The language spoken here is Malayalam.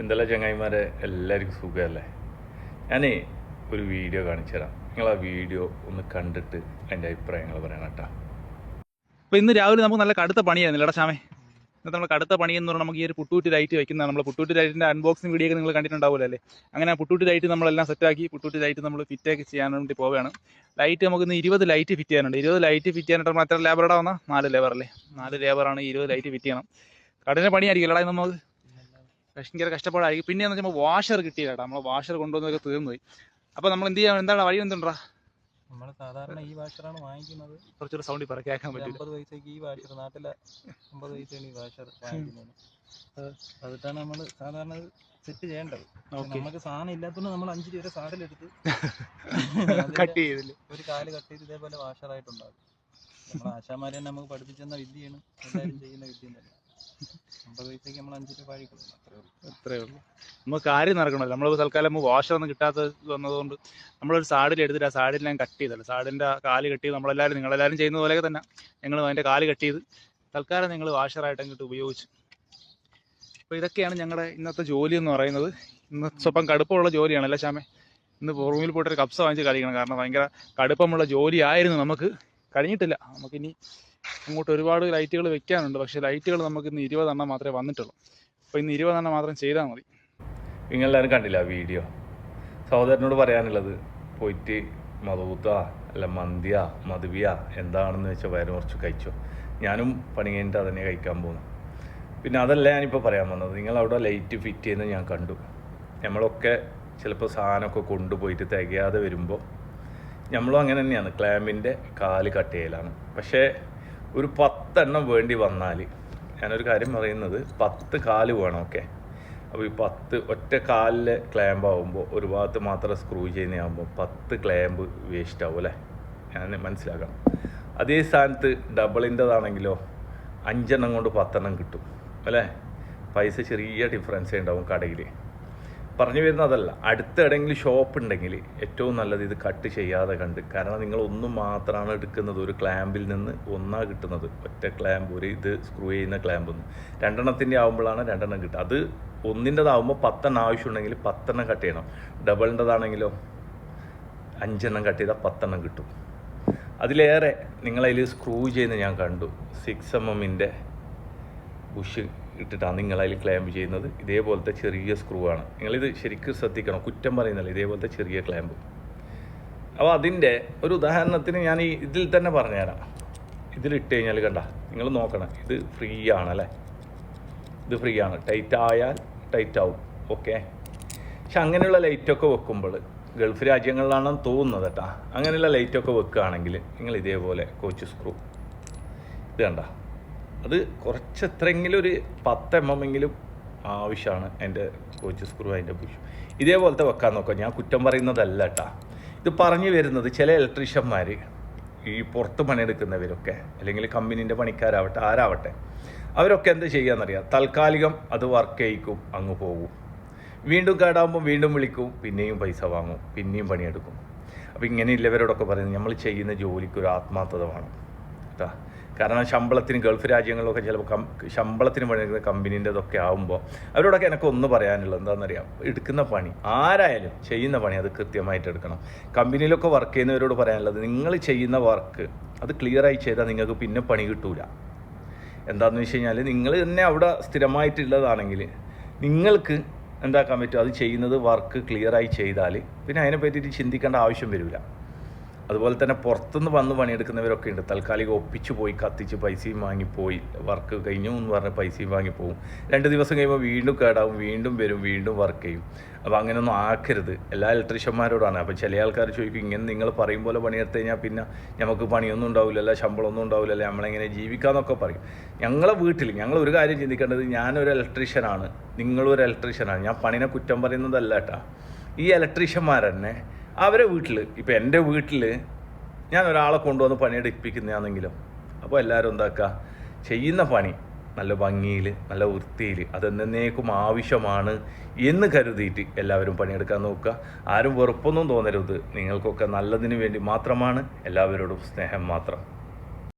എന്തെല്ലാം ചങ്ങായിമാരെ? എല്ലാവർക്കും സുഖമല്ലേ? ഞാനേ ഒരു വീഡിയോ കാണിച്ചു തരാം. നിങ്ങൾ ആ വീഡിയോ ഒന്ന് കണ്ടിട്ട് അതിന്റെ അഭിപ്രായങ്ങൾ പറയണം കേട്ടോ. അപ്പോൾ ഇന്ന് രാവിലെ നമുക്ക് നല്ല കടുത്ത പണിയായിരുന്നു ഇല്ലടാ ശ്യാമേ? ഇന്നത്തെ നമ്മൾ കടുത്ത പണി എന്ന് പറഞ്ഞാൽ നമുക്ക് ഈ ഒരു പുട്ടൂട്ടി ലൈറ്റ് വെക്കുന്ന നമ്മൾ പുട്ടൂട്ടി ലൈറ്റിന്റെ അൺബോക്സിംഗ് വീഡിയോ ഒക്കെ നിങ്ങൾ കണ്ടിട്ടുണ്ടാവില്ല അല്ലേ? അങ്ങനെ ആ പുട്ടൂറ്റി ലൈറ്റ് നമ്മളെല്ലാം സെറ്റാക്കി പുട്ടൂട്ടി ലൈറ്റ് നമ്മൾ ഫിറ്റാക്കി ചെയ്യാൻ വേണ്ടി പോവുകയാണ്. ലൈറ്റ് നമുക്ക് ഇന്ന് ഇരുപത് ലൈറ്റ് ഫിറ്റ് ചെയ്യാനുണ്ട്. ഇരുപത് ലൈറ്റ് ഫിറ്റ് ചെയ്യാനായിട്ട് എത്ര ലേബറുടെ വന്നാൽ നാല് ലേബർ അല്ലേ? നാല് ലേബറാണ് ഇരുപത് ലൈറ്റ് ഫിറ്റ് ചെയ്യണം. കഠിന പണിയായിരിക്കും അല്ലടാ നമുക്ക്? ഭയങ്കര കഷ്ടപ്പാടായിരിക്കും. പിന്നെ എന്ന് വെച്ചാൽ വാഷർ കിട്ടിയില്ല കേട്ടോ നമ്മൾ വാഷർ കൊണ്ടുവന്നൊക്കെ തീർന്നുപോയി. അപ്പൊ അപ്പോൾ നമ്മൾ എന്ത് ചെയ്യാൻ എന്താണ് വഴി എന്തുണ്ടാ? നമ്മൾ സാധാരണ ഈ വാഷറാണ് വാങ്ങിക്കുന്നത്. കുറച്ചൊരു സൗണ്ടിൽ പറ കേൾക്കാൻ പറ്റില്ല അമ്പത് പൈസക്ക് ഈ വാഷർ നാട്ടിലെ അമ്പത് പൈസയാണ് ഈ വാഷർ വാങ്ങിക്കുന്നത്. അതിട്ടാണ് നമ്മൾ സാധാരണ സെറ്റ് ചെയ്യേണ്ടത്. നമുക്ക് സാധനം ഇല്ലാത്തതുകൊണ്ട് നമ്മൾ അഞ്ച് രൂപ സാധനം കട്ട് ചെയ്തില്ല? ഒരു കാൽ കട്ട് ചെയ്ത് ഇതേപോലെ വാഷറായിട്ടുണ്ടാകും നമ്മൾ ആശാമാരെ നമുക്ക് പഠിപ്പിച്ചെന്ന വിദ്യയാണ്. എല്ലാവരും ചെയ്യുന്ന വിദ്യ തന്നെ. അമ്പത് നമ്മൾ അഞ്ച് ഉള്ളൂ. നമുക്ക് കാര്യം നടക്കണമല്ലോ. നമ്മൾ തൽക്കാലം വാഷർ ഒന്നും കിട്ടാത്ത വന്നതുകൊണ്ട് നമ്മളൊരു സാഡിൽ എടുത്തിട്ട് ആ ഞാൻ കട്ട് ചെയ്തല്ലോ. സാഡിന്റെ കാൽ കട്ട് ചെയ്ത് നമ്മളെല്ലാവരും നിങ്ങളെല്ലാവരും ചെയ്യുന്ന പോലെ തന്നെ. ഞങ്ങൾ അതിന്റെ കാൽ കട്ട് ചെയ്ത് തൽക്കാലം നിങ്ങൾ വാഷറായിട്ട് അങ്ങോട്ട് ഉപയോഗിച്ചു. അപ്പോൾ ഇതൊക്കെയാണ് ഞങ്ങളുടെ ഇന്നത്തെ ജോലി എന്ന് പറയുന്നത്. ഇന്ന് സ്വപ്പം കടുപ്പമുള്ള ജോലിയാണ് അല്ലേ ശ്യാമേ? ഇന്ന് റൂമിൽ പോയിട്ട് ഒരു കപ്സ വാങ്ങിച്ച് കളിക്കണം. കാരണം ഭയങ്കര കടുപ്പമുള്ള ജോലിയായിരുന്നു നമുക്ക്. കഴിഞ്ഞിട്ടില്ല. നമുക്കിനി അങ്ങോട്ട് ഒരുപാട് ലൈറ്റുകൾ വെക്കാനുണ്ട്. പക്ഷെ ലൈറ്റുകൾ നമുക്ക് ഇന്ന് ഇരുപതെണ്ണം മാത്രമേ വന്നിട്ടുള്ളൂ. അപ്പോൾ ഇന്ന് ഇരുപതെണ്ണം മാത്രം ചെയ്താൽ മതി. നിങ്ങളെല്ലാവരും കണ്ടില്ല ആ വീഡിയോ? സഹോദരനോട് പറയാനുള്ളത് പോയിട്ട് മതൂത്ത അല്ല മന്തിയ മധുവിയ എന്താണെന്ന് വെച്ചാൽ വയറ് കുറച്ച് കഴിച്ചോ? ഞാനും പണി കഴിഞ്ഞിട്ട് അതന്നെ കഴിക്കാൻ പോകുന്നു പിന്നെ അതല്ല ഞാനിപ്പോൾ പറയാൻ വന്നത്. നിങ്ങൾ അവിടെ ലൈറ്റ് ഫിറ്റ് ചെയ്യുന്നത് ഞാൻ കണ്ടു. നമ്മളൊക്കെ ചിലപ്പോൾ സാധനമൊക്കെ കൊണ്ടുപോയിട്ട് തികയാതെ വരുമ്പോൾ നമ്മളും അങ്ങനെ തന്നെയാണ്. ക്ലാമ്പിന്റെ കാൽ കട്ട് ചെയ്യലാണ്. പക്ഷേ ഒരു പത്തെണ്ണം വേണ്ടി വന്നാൽ ഞാനൊരു കാര്യം പറയുന്നത് പത്ത് കാൽ വേണം ഓക്കെ? അപ്പോൾ ഈ പത്ത് ഒറ്റ കാലിൽ ക്ലാമ്പ് ആകുമ്പോൾ ഒരു ഭാഗത്ത് മാത്രം സ്ക്രൂ ചെയ്യുന്നതാകുമ്പോൾ പത്ത് ക്ലാമ്പ് വേസ്റ്റ് ആവും അല്ലേ? ഞാൻ മനസ്സിലാക്കണം. അതേ സ്ഥാനത്ത് ഡബിളിന്റെതാണെങ്കിലോ അഞ്ചെണ്ണം കൊണ്ട് പത്തെണ്ണം കിട്ടും അല്ലേ? പൈസ ചെറിയ ഡിഫറൻസേ ഉണ്ടാവും കടയിൽ പറഞ്ഞു വരുന്നതല്ല അടുത്ത എവിടെയെങ്കിലും ഷോപ്പ് ഉണ്ടെങ്കിൽ ഏറ്റവും നല്ലത് ഇത് കട്ട് ചെയ്യാതെ കണ്ട്. കാരണം നിങ്ങൾ ഒന്നും മാത്രമാണ് എടുക്കുന്നത്. ഒരു ക്ലാമ്പിൽ നിന്ന് ഒന്നാ കിട്ടുന്നത്. ഒറ്റ ക്ലാമ്പ് ഒരു ഇത് സ്ക്രൂ ചെയ്യുന്ന ക്ലാമ്പ് ഒന്ന്. രണ്ടെണ്ണത്തിന്റെ ആകുമ്പോഴാണ് രണ്ടെണ്ണം കിട്ടുക. അത് ഒന്നിന്റെതാകുമ്പോൾ പത്തെണ്ണം ആവശ്യമുണ്ടെങ്കിൽ പത്തെണ്ണം കട്ട് ചെയ്യണം. ഡബിളിന്റെതാണെങ്കിലോ അഞ്ചെണ്ണം കട്ട് ചെയ്താൽ പത്തെണ്ണം കിട്ടും. അതിലേറെ നിങ്ങളതിൽ സ്ക്രൂ ചെയ്യുന്ന ഞാൻ കണ്ടു. സിക്സ് എം എമ്മിന്റെ ബുഷ് ഇട്ടിട്ടാണ് നിങ്ങൾ അതിൽ ക്ലാമ്പ് ചെയ്യുന്നത്. ഇതേപോലത്തെ ചെറിയ സ്ക്രൂ ആണ്. നിങ്ങളിത് ശരിക്കും ശ്രദ്ധിക്കണം. കുറ്റം പറയുന്നില്ല ഇതേപോലത്തെ ചെറിയ ക്ലാമ്പ് അപ്പോൾ അതിന്റെ ഒരു ഉദാഹരണത്തിന് ഞാൻ ഈ ഇതിൽ തന്നെ പറഞ്ഞുതരാം. ഇതിലിട്ട് കഴിഞ്ഞാൽ കണ്ട നിങ്ങൾ നോക്കണം ഇത് ഫ്രീ ആണ് അല്ലേ? ഇത് ഫ്രീ ആണ്. ടൈറ്റ് ആയാൽ ടൈറ്റ് ആവും. ഓക്കെ പക്ഷെ അങ്ങനെയുള്ള ലൈറ്റൊക്കെ വെക്കുമ്പോൾ ഗൾഫ് രാജ്യങ്ങളിലാണെന്ന് തോന്നുന്നത് കേട്ടാ. അങ്ങനെയുള്ള ലൈറ്റൊക്കെ വെക്കുകയാണെങ്കിൽ നിങ്ങൾ ഇതേപോലെ കോച്ച് സ്ക്രൂ ഇത് കണ്ട? അത് കുറച്ച് എത്രയെങ്കിലും ഒരു പത്ത് എം എം എങ്കിലും ആവശ്യമാണ് എന്റെ കോച്ച് സ്ക്രൂ അതിന്റെ പുഷ് ഇതേപോലത്തെ വെക്കാൻ നോക്കാം. ഞാൻ കുറ്റം പറയുന്നതല്ല കേട്ടാ ഇത് പറഞ്ഞു വരുന്നത് ചില ഇലക്ട്രീഷ്യന്മാർ ഈ പുറത്ത് പണിയെടുക്കുന്നവരൊക്കെ അല്ലെങ്കിൽ കമ്പനീന്റെ പണിക്കാരാവട്ടെ ആരാവട്ടെ അവരൊക്കെ എന്ത് ചെയ്യാന്നറിയാം? താൽക്കാലികം അത് വർക്ക് ചെയ്യിക്കും അങ്ങ് പോകും. വീണ്ടും കേടാകുമ്പോൾ വീണ്ടും വിളിക്കും പിന്നെയും പൈസ വാങ്ങും പിന്നെയും പണിയെടുക്കും. അപ്പോൾ ഇങ്ങനെയുള്ളവരോടൊക്കെ പറയുന്നത് നമ്മൾ ചെയ്യുന്ന ജോലിക്ക് ഒരു ആത്മാർത്ഥത വേണം കേട്ടാ കാരണം ശമ്പളത്തിന് ഗൾഫ് രാജ്യങ്ങളിലൊക്കെ ചിലപ്പോൾ കം ശമ്പളത്തിന് പണിയെടുക്കുന്ന കമ്പനീന്റെതൊക്കെ ആകുമ്പോൾ അവരോടൊക്കെ എനിക്ക് ഒന്ന് പറയാനുള്ളത് എന്താണെന്നറിയാം എടുക്കുന്ന പണി. ആരായാലും ചെയ്യുന്ന പണി അത് കൃത്യമായിട്ട് എടുക്കണം. കമ്പനിയിലൊക്കെ വർക്ക് ചെയ്യുന്നവരോട് പറയാനുള്ളത് നിങ്ങൾ ചെയ്യുന്ന വർക്ക് അത് ക്ലിയറായി ചെയ്താൽ നിങ്ങൾക്ക് പിന്നെ പണി കിട്ടൂല. എന്താണെന്ന് വെച്ച് കഴിഞ്ഞാൽ നിങ്ങൾ തന്നെ അവിടെ സ്ഥിരമായിട്ടുള്ളതാണെങ്കിൽ നിങ്ങൾക്ക് എന്താക്കാൻ പറ്റും? അത് ചെയ്യുന്നത് വർക്ക് ക്ലിയറായി ചെയ്താൽ പിന്നെ അതിനെ പറ്റിയിട്ട് ചിന്തിക്കേണ്ട ആവശ്യം വരില്ല അതുപോലെ തന്നെ പുറത്തുനിന്ന് വന്ന് പണിയെടുക്കുന്നവരൊക്കെ ഉണ്ട്. താൽക്കാലികം ഒപ്പിച്ച് പോയി കത്തിച്ച് പൈസയും വാങ്ങിപ്പോയി വർക്ക് കഴിഞ്ഞു എന്ന് പറഞ്ഞ് പൈസയും വാങ്ങിപ്പോവും രണ്ട് ദിവസം കഴിയുമ്പോൾ വീണ്ടും കേടാവും വീണ്ടും വരും വീണ്ടും വർക്ക് ചെയ്യും. അപ്പോൾ അങ്ങനെയൊന്നും ആക്കരുത്. എല്ലാ ഇലക്ട്രീഷ്യന്മാരോടാണ്. അപ്പോൾ ചില ആൾക്കാർ ചോദിക്കും ഇങ്ങനെ നിങ്ങൾ പറയും പോലെ പണിയെടുത്ത് കഴിഞ്ഞാൽ പിന്നെ നമുക്ക് പണിയൊന്നും ഉണ്ടാവില്ലല്ലോ ശമ്പളമൊന്നും ഉണ്ടാവില്ലല്ലോ നമ്മളെങ്ങനെ ജീവിക്കാമെന്നൊക്കെ പറയും. ഞങ്ങളെ വീട്ടിൽ ഞങ്ങൾ ഒരു കാര്യം ചിന്തിക്കേണ്ടത് ഞാനൊരു ഇലക്ട്രീഷ്യനാണ്. നിങ്ങളൊരു ഇലക്ട്രീഷ്യനാണ്. ഞാൻ പണിനെ കുറ്റം പറയുന്നതല്ല കേട്ടാ ഈ ഇലക്ട്രീഷ്യന്മാർ തന്നെ അവരെ വീട്ടിൽ ഇപ്പം എന്റെ വീട്ടിൽ ഞാൻ ഒരാളെ കൊണ്ടുവന്ന് പണിയെടുപ്പിക്കുന്നതാണെങ്കിലും അപ്പോൾ എല്ലാവരും എന്താക്കുക ചെയ്യുന്ന പണി നല്ല ഭംഗിയിൽ നല്ല വൃത്തിയിൽ അതെന്നേക്കും ആവശ്യമാണ് എന്ന് കരുതിയിട്ട് എല്ലാവരും പണിയെടുക്കാൻ നോക്കുക. ആരും വെറുപ്പൊന്നും തോന്നരുത്. നിങ്ങൾക്കൊക്കെ നല്ലതിന് വേണ്ടി മാത്രമാണ് എല്ലാവരോടും സ്നേഹം മാത്രം.